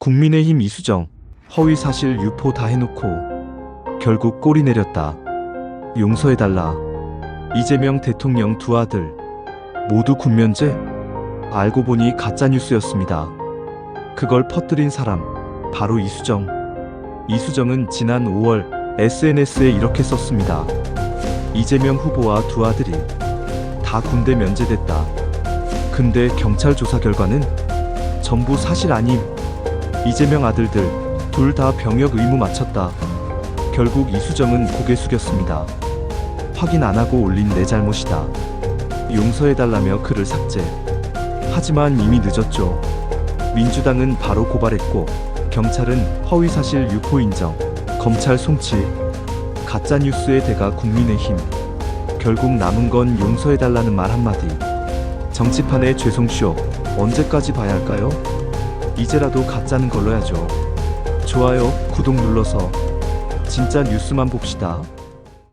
국민의힘 이수정 허위 사실 유포 다 해놓고 결국 꼬리 내렸다. 용서해달라. 이재명 대통령 두 아들 모두 군면제? 알고 보니 가짜 뉴스였습니다. 그걸 퍼뜨린 사람 바로 이수정. 이수정은 지난 5월 SNS에 이렇게 썼습니다. 이재명 후보와 두 아들이 다 군대 면제됐다. 근데 경찰 조사 결과는 전부 사실 아님. 이재명 아들들 둘 다 병역 의무 마쳤다. 결국 이수정은 고개 숙였습니다. 확인 안 하고 올린 내 잘못이다. 용서해달라며 글을 삭제. 하지만 이미 늦었죠. 민주당은 바로 고발했고 경찰은 허위사실 유포 인정. 검찰 송치. 가짜 뉴스의 대가 국민의힘. 결국 남은 건 용서해달라는 말 한마디. 정치판의 죄송쇼 언제까지 봐야 할까요? 이제라도 가짜는 걸러야죠. 좋아요, 구독 눌러서 진짜 뉴스만 봅시다.